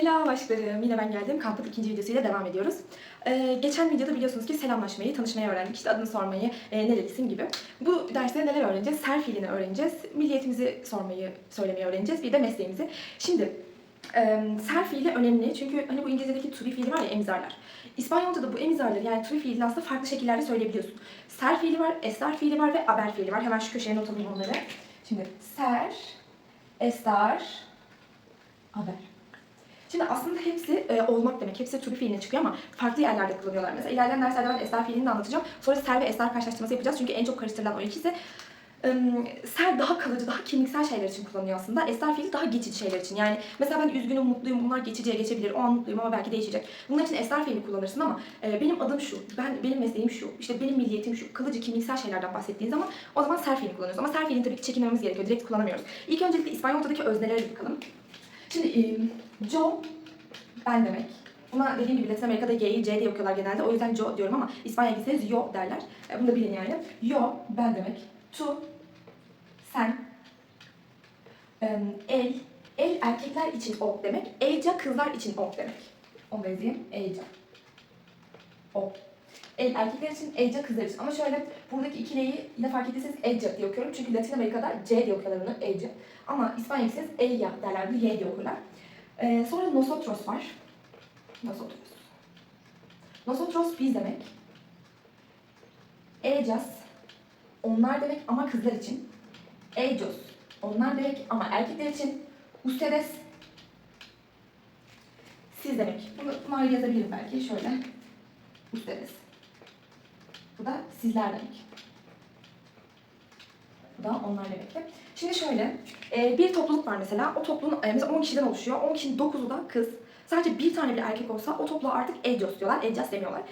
Selam aşklarım. Yine ben geldim. Kampın ikinci videosuyla devam ediyoruz. Ee, geçen videoda biliyorsunuz ki selamlaşmayı, tanışmayı öğrendik. İşte adını sormayı, e, nerelisin gibi. Bu derste neler öğreneceğiz? Ser fiilini öğreneceğiz. Milliyetimizi sormayı, söylemeyi öğreneceğiz. Bir de mesleğimizi. Şimdi e, ser fiili önemli. Çünkü hani bu İngilizce'deki to be fiili var ya emizarlar. İspanyolca'da bu emizarları yani to be fiilini aslında farklı şekillerde söyleyebiliyorsun. Ser fiili var, estar fiili var ve aber fiili var. Hemen şu köşeye not alayım onları. Şimdi ser, estar, haber. Şimdi aslında hepsi e, olmak demek. Hepsi to be fiiline çıkıyor ama farklı yerlerde kullanıyorlar. Mesela ilerleyen derslerde ben esrar fiilini de anlatacağım. Sonra ser ve esrar karşılaştırması yapacağız. Çünkü en çok karıştırılan o ikisi. Im, ser daha kalıcı, daha kimiksel şeyler için kullanılıyor aslında. Esrar fiili daha geçici şeyler için. Yani mesela ben üzgünüm, mutluyum bunlar geçiciye geçebilir. O an mutluyum ama belki değişecek. Bunlar için esrar fiili kullanırsın ama e, benim adım şu, ben benim mesleğim şu, işte benim milliyetim şu, kalıcı kimiksel şeylerden bahsettiğin zaman o zaman ser fiilini kullanıyoruz. Ama ser fiilini tabii ki çekinmemiz gerekiyor. Direkt kullanamıyoruz. İlk öncelikle İspanyolca'daki öznelere bakalım. Şimdi e, Joe ben demek. Buna dediğim gibi Latin Amerika'da G'yi C diye okuyorlar genelde. O yüzden Joe diyorum ama İspanya'ya gitseniz yo derler. E, bunu da bilin yani. Yo ben demek. Tu sen. Em, el el erkekler için o demek. Elca kızlar için o demek. Onu da yazayım. Elca. O. El erkekler için, elca kızlar için. Ama şöyle buradaki ikileyi yine fark ettiyseniz elca diye okuyorum. Çünkü Latin Amerika'da C diye okuyorlar onu elca. Ama İspanya'ya gitseniz elya derler. Bir Y diye okurlar. Ee, sonra nosotros var. Nosotros. Nosotros biz demek. Ellas onlar demek ama kızlar için. Ellos onlar demek ama erkekler için. Ustedes siz demek. Bunu, ayrı yazabilirim belki şöyle. Ustedes. Bu da sizler demek. Da onlar demekti. Şimdi şöyle, e, bir topluluk var mesela. O topluluğun e, mesela 10 kişiden oluşuyor. 10 kişinin 9'u da kız. Sadece bir tane bile erkek olsa o topluluğa artık elcos diyorlar. Elcas demiyorlar.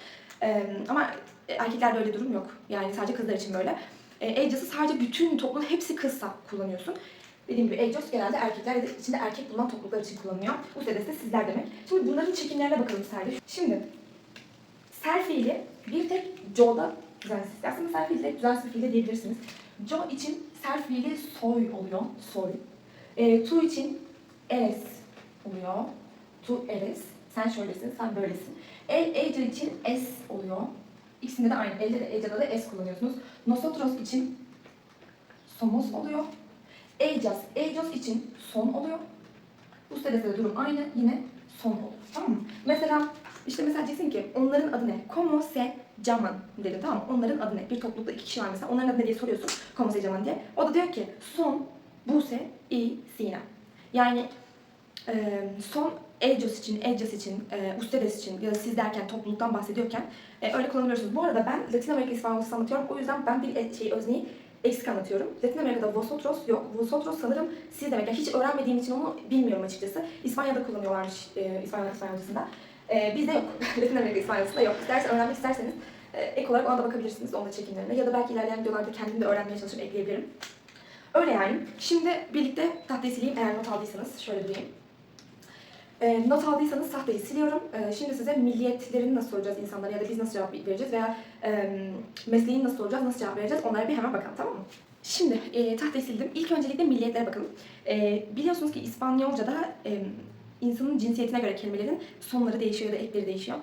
E, ama erkeklerde öyle durum yok. Yani sadece kızlar için böyle. E, sadece bütün topluluğun hepsi kızsa kullanıyorsun. Dediğim gibi elcos genelde erkekler içinde erkek bulunan topluluklar için kullanılıyor. Bu de sizler demek. Şimdi bunların çekimlerine bakalım serde. Şimdi ser fiili bir tek Jo'da düzensiz. Aslında ser fiili de düzensiz fiilde diyebilirsiniz. Jo için ser fiili soy oluyor. Soy. E, tu için eres oluyor. Tu eres. Sen şöylesin, sen böylesin. El, ecer için es oluyor. İkisinde de aynı. Elde de ecada da es kullanıyorsunuz. Nosotros için somos oluyor. Ellas, ellos için son oluyor. Ustedes de durum aynı. Yine son olur. Tamam mı? Mesela işte mesela diyeceksin ki onların adı ne? Como se llaman dedim tamam mı? Onların adı ne? Bir toplulukta iki kişi var mesela. Onların adı ne diye soruyorsun. Como se llaman diye. O da diyor ki son, buse, y, sina. Yani e, son elcos için, elcas için, e, ustedes için ya da siz derken topluluktan bahsediyorken e, öyle kullanabiliyorsunuz. Bu arada ben Latin Amerika İspanyolcası anlatıyorum. O yüzden ben bir şey özneyi eksik anlatıyorum. Latin Amerika'da vosotros yok. Vosotros sanırım siz demek. Yani hiç öğrenmediğim için onu bilmiyorum açıkçası. İspanya'da kullanıyorlarmış e, İspanyol İspanyolcasında. E, bizde yok. Latin Amerika İspanyolcasında yok. İsterseniz öğrenmek isterseniz e, ek olarak ona da bakabilirsiniz. Onda çekimlerine. Ya da belki ilerleyen videolarda kendim de öğrenmeye çalışıp ekleyebilirim. Öyle yani. Şimdi birlikte tahtayı sileyim eğer not aldıysanız. Şöyle durayım. E, not aldıysanız tahtayı siliyorum. E, şimdi size milliyetlerini nasıl soracağız insanlara ya da biz nasıl cevap vereceğiz veya e, mesleğini nasıl soracağız, nasıl cevap vereceğiz onlara bir hemen bakalım tamam mı? Şimdi e, tahtayı sildim. İlk öncelikle milliyetlere bakalım. E, biliyorsunuz ki İspanyolca'da e, insanın cinsiyetine göre kelimelerin sonları değişiyor ya da ekleri değişiyor.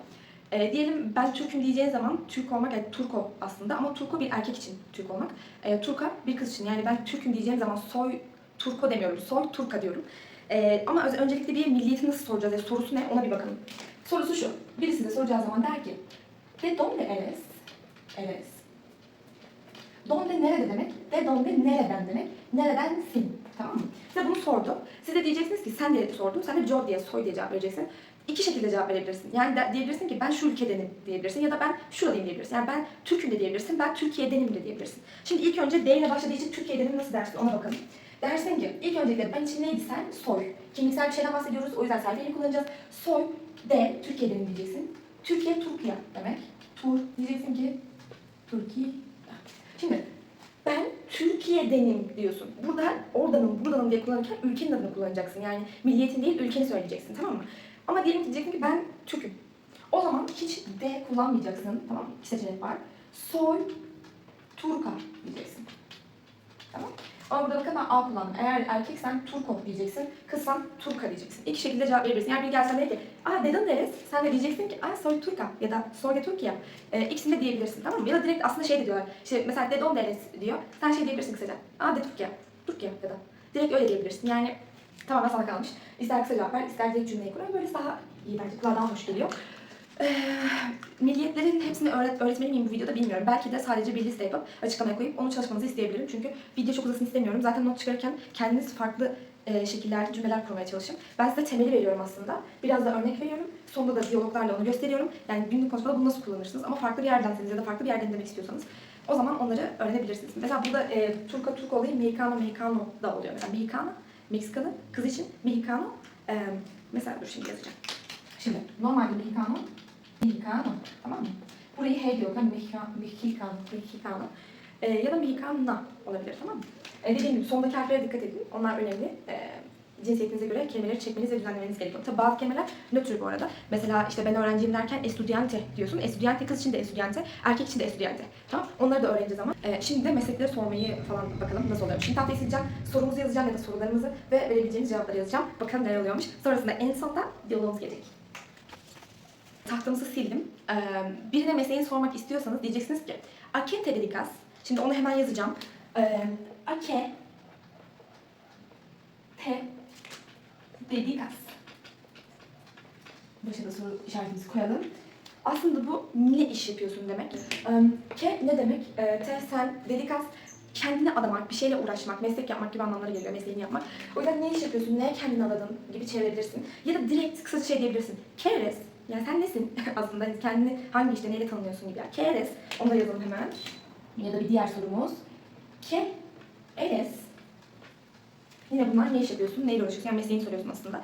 E, diyelim ben Türk'üm diyeceği zaman Türk olmak yani Turko aslında ama Turko bir erkek için Türk olmak. E, Turka bir kız için yani ben Türk'üm diyeceğim zaman soy Turko demiyorum, soy Turka diyorum. E, ama öncelikle bir milliyeti nasıl soracağız, yani sorusu ne ona bir bakalım. Sorusu şu, birisi de soracağı zaman der ki De donde eres? Eres. Donde nerede demek? De donde nereden demek? Neredensin? Tamam mı? Size bunu sordu. Siz de diyeceksiniz ki sen diye sordum. Sen de Joe diye soy diye cevap vereceksin. İki şekilde cevap verebilirsin. Yani de, diyebilirsin ki ben şu ülkedenim diyebilirsin ya da ben şuralıyım diyebilirsin. Yani ben Türk'üm de diyebilirsin, ben Türkiye'denim de diyebilirsin. Şimdi ilk önce D ile başladığı için Türkiye'denim nasıl dersin ona bakalım. Dersin ki ilk öncelikle ben için neydi sen? Soy. Kimliksel bir şeyden bahsediyoruz. O yüzden serfiyeli kullanacağız. Soy, D, Türkiye'denim diyeceksin. Türkiye, Türkiye demek. Tur diyeceksin ki Türkiye. Şimdi ben Türkiye'denim diyorsun. Burada oradanım, buradanım diye kullanırken ülkenin adını kullanacaksın. Yani milliyetin değil ülkeni söyleyeceksin tamam mı? Ama diyelim ki diyeceksin ki ben Türk'üm. O zaman hiç D kullanmayacaksın. Tamam mı? İki seçenek var. Soy Turka diyeceksin. Tamam Ama burada bakın ben A kullandım. Eğer erkeksen Turko diyeceksin, kızsan Turka diyeceksin. İki şekilde cevap verebilirsin. Yani biri gelsen der ki, aa dedin deriz. Sen de diyeceksin ki, aa soy Turka ya da soy de Türkiye. Ee, ikisini de diyebilirsin tamam mı? Ya da direkt aslında şey de diyorlar. İşte mesela dedon deriz diyor. Sen şey diyebilirsin kısaca. Aa de Türkiye. Türkiye ya da. Direkt öyle diyebilirsin. Yani tamamen sana kalmış. İster kısa cevap ver, ister direkt cümleyi kur. Ama Böylesi daha iyi bence. Kulağa daha hoş geliyor. Milliyetlerin hepsini öğret öğretmeli miyim bu videoda bilmiyorum. Belki de sadece bir liste yapıp açıklamaya koyup onu çalışmanızı isteyebilirim. Çünkü video çok uzasın istemiyorum. Zaten not çıkarırken kendiniz farklı e, şekillerde cümleler kurmaya çalışın. Ben size temeli veriyorum aslında. Biraz da örnek veriyorum. Sonunda da diyaloglarla onu gösteriyorum. Yani günlük konuşmada bunu nasıl kullanırsınız ama farklı bir yerdenseniz ya da farklı bir yerden demek istiyorsanız o zaman onları öğrenebilirsiniz. Mesela burada e, Turka Turk olayı Mexicano Mexicano da oluyor. Mesela Mexicano, Meksikalı, kız için Mexicano. E, mesela dur şimdi yazacağım. Şimdi normalde Mexicano, Mexicano tamam mı? Burayı H diyor. Ben Mexicano, Mexicano, Mexicano. E, ya da Mexicana olabilir tamam mı? E, dediğim gibi sondaki harflere dikkat edin. Onlar önemli. E, cinsiyetinize göre kelimeleri çekmeniz ve düzenlemeniz gerekiyor. Tabii bazı kelimeler nötr bu arada. Mesela işte ben öğrenciyim derken estudiante diyorsun. Estudiante kız için de estudiante, erkek için de estudiante. Tamam? Onları da öğreneceğiz ama. E, şimdi de meslekleri sormayı falan bakalım nasıl oluyormuş. Şimdi tahtaya sileceğim. Sorumuzu yazacağım ya da sorularımızı ve verebileceğiniz cevapları yazacağım. Bakalım neler oluyormuş. Sonrasında en sonda diyalogumuz gelecek. Tahtamızı sildim. Ee, birine mesleğini sormak istiyorsanız diyeceksiniz ki A qué te? Şimdi onu hemen yazacağım. Ee, A qué te dedicas? Başa da soru işaretimizi koyalım. Aslında bu ne iş yapıyorsun demek. Ee, ke ne demek? Ee, te sen dedicas kendine adamak, bir şeyle uğraşmak, meslek yapmak gibi anlamlara geliyor mesleğini yapmak. O yüzden ne iş yapıyorsun, neye kendini adadın gibi çevirebilirsin. Ya da direkt kısaca şey diyebilirsin. Keres, yani sen nesin aslında kendini hangi işte neyle tanımlıyorsun gibi. Keres, onu da yazalım hemen. Ya da bir diğer sorumuz. Ke eres. Yine bunlar ne iş yapıyorsun, neyle uğraşıyorsun, yani mesleğini soruyorsun aslında.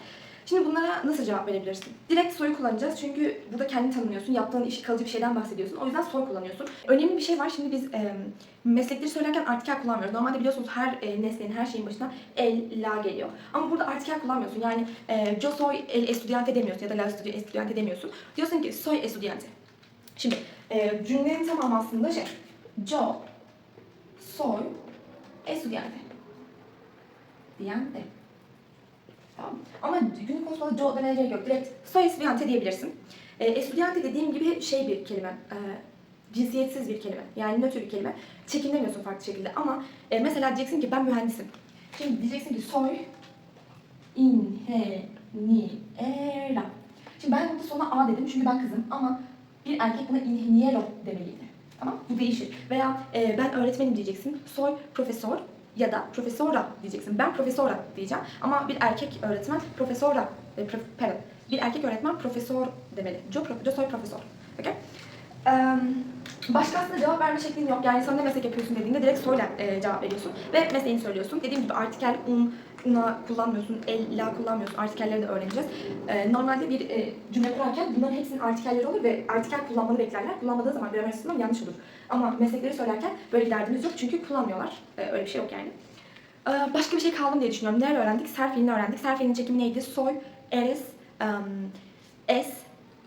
Şimdi bunlara nasıl cevap verebilirsin? Direkt soyu kullanacağız çünkü burada kendini tanımlıyorsun, yaptığın iş kalıcı bir şeyden bahsediyorsun. O yüzden soy kullanıyorsun. Önemli bir şey var, şimdi biz e, meslekleri söylerken artikel kullanmıyoruz. Normalde biliyorsunuz her e, nesnenin, her şeyin başına el, la geliyor. Ama burada artikel kullanmıyorsun. Yani e, yo soy el estudiante demiyorsun ya da la estudiante demiyorsun. Diyorsun ki soy estudiante. Şimdi e, cümlenin tamamı aslında şey, yo soy estudiante. Diante. Ama günlük konuşmada Joe demene gerek yok. Direkt soy estudiante diyebilirsin. E, estudiante dediğim gibi şey bir kelime. E, cinsiyetsiz bir kelime. Yani nötr bir kelime. Çekinlemiyorsun farklı şekilde. Ama e, mesela diyeceksin ki ben mühendisim. Şimdi diyeceksin ki soy ingeniera. Şimdi ben burada sona A dedim çünkü ben kızım ama bir erkek buna ingeniero demeliydi. Tamam Bu değişir. Veya e, ben öğretmenim diyeceksin. Soy profesör ya da profesora diyeceksin. Ben profesora diyeceğim. Ama bir erkek öğretmen profesora, e, prof, pardon, bir erkek öğretmen profesör demeli. Yo, pro, yo soy profesor. Okay? Eee, başka aslında cevap verme şeklin yok. Yani sen ne meslek yapıyorsun dediğinde direkt soyla e, cevap veriyorsun ve mesleğini söylüyorsun. Dediğim gibi artikel una kullanmıyorsun, el, la kullanmıyorsun. Artikelleri de öğreneceğiz. E, normalde bir e, cümle kurarken bunların hepsinin artikelleri olur ve artikel kullanmanı beklerler. Kullanmadığı zaman gramer açısından yanlış olur. Ama meslekleri söylerken böyle bir derdimiz yok çünkü kullanmıyorlar. E, öyle bir şey yok yani. Ee, Başka bir şey kaldı mı diye düşünüyorum. Neler öğrendik? Ser fiilini öğrendik. Ser fiilinin çekimi neydi? Soy, eres, em, es,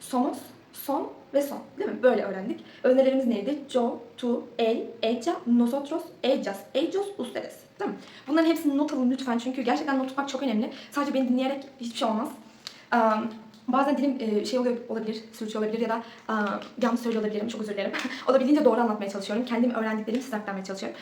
somos, son ve son. Değil mi? Böyle öğrendik. Önerlerimiz neydi? Yo, tu, el, ella, nosotros, ellas, ellos, ustedes. Değil mi? Bunların hepsini not alın lütfen çünkü gerçekten not tutmak çok önemli. Sadece beni dinleyerek hiçbir şey olmaz. Em, Bazen dilim e, şey oluyor olabilir, sürçü olabilir ya da e, yanlış söylüyor olabilirim, çok özür dilerim. Olabildiğince doğru anlatmaya çalışıyorum. Kendim öğrendiklerimi size aktarmaya çalışıyorum.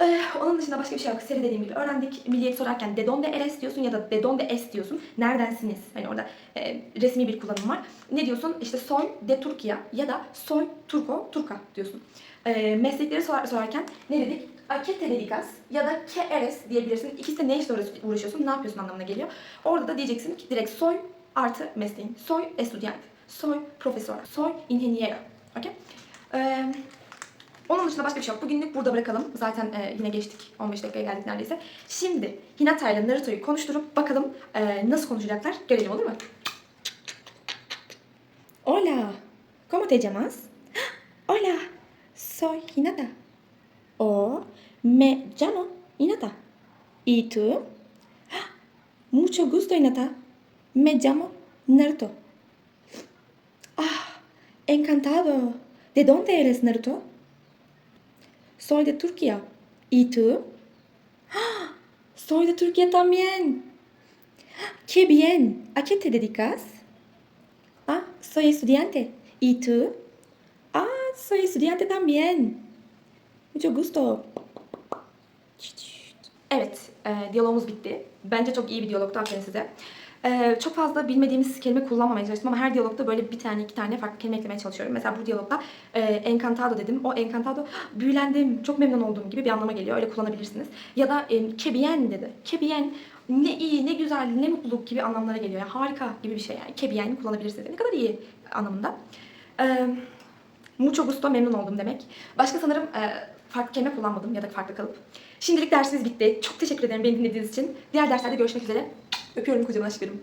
Ee, onun dışında başka bir şey yok. Seri dediğim gibi öğrendik. Milliyet sorarken de donde eres diyorsun ya da de donde es diyorsun. Neredensiniz? Hani orada e, resmi bir kullanım var. Ne diyorsun? İşte soy de Turkiye ya da soy Turko, Turka diyorsun. Ee, meslekleri sor- sorarken ne dedik? A qué te dedicas ya da que eres diyebilirsin. İkisi de ne işle uğraş- uğraşıyorsun, ne yapıyorsun anlamına geliyor. Orada da diyeceksin ki direkt soy artı mesleğin. Soy estudiante, soy profesor, soy ingeniero. Okay? Ee, onun dışında başka bir şey yok. Bugünlük burada bırakalım. Zaten e, yine geçtik. 15 dakikaya geldik neredeyse. Şimdi Hinata ile Naruto'yu konuşturup bakalım e, nasıl konuşacaklar. Görelim olur mu? Hola. ¿Cómo te llamas? Hola. Soy Hinata. O me llamo Hinata. ¿Y tú? Mucho gusto, Hinata. Me llamo Naruto. Ah, encantado. ¿De dónde eres, Naruto? Soy de Turquía. ¿Y tú? Soy de Turquía también. Qué bien. ¿A qué te dedicas? Ah, soy estudiante. ¿Y tú? Ah, soy estudiante también. Mucho gusto. Evet, e, diyalogumuz bitti. Bence çok iyi bir diyalogtu aferin size. Çok fazla bilmediğimiz kelime kullanmamaya çalıştım ama her diyalogda böyle bir tane iki tane farklı kelime eklemeye çalışıyorum. Mesela bu diyalogda e, encantado dedim. O encantado büyülendim, çok memnun olduğum gibi bir anlama geliyor. Öyle kullanabilirsiniz. Ya da e, que bien dedi. Que bien ne iyi, ne güzel, ne mutluluk gibi anlamlara geliyor. Yani harika gibi bir şey yani. Que bien kullanabilirsiniz. Ne kadar iyi anlamında. E, mucho gusto memnun oldum demek. Başka sanırım e, farklı kelime kullanmadım ya da farklı kalıp. Şimdilik dersimiz bitti. Çok teşekkür ederim beni dinlediğiniz için. Diğer derslerde görüşmek üzere. Öpüyorum kocaman aşklarım.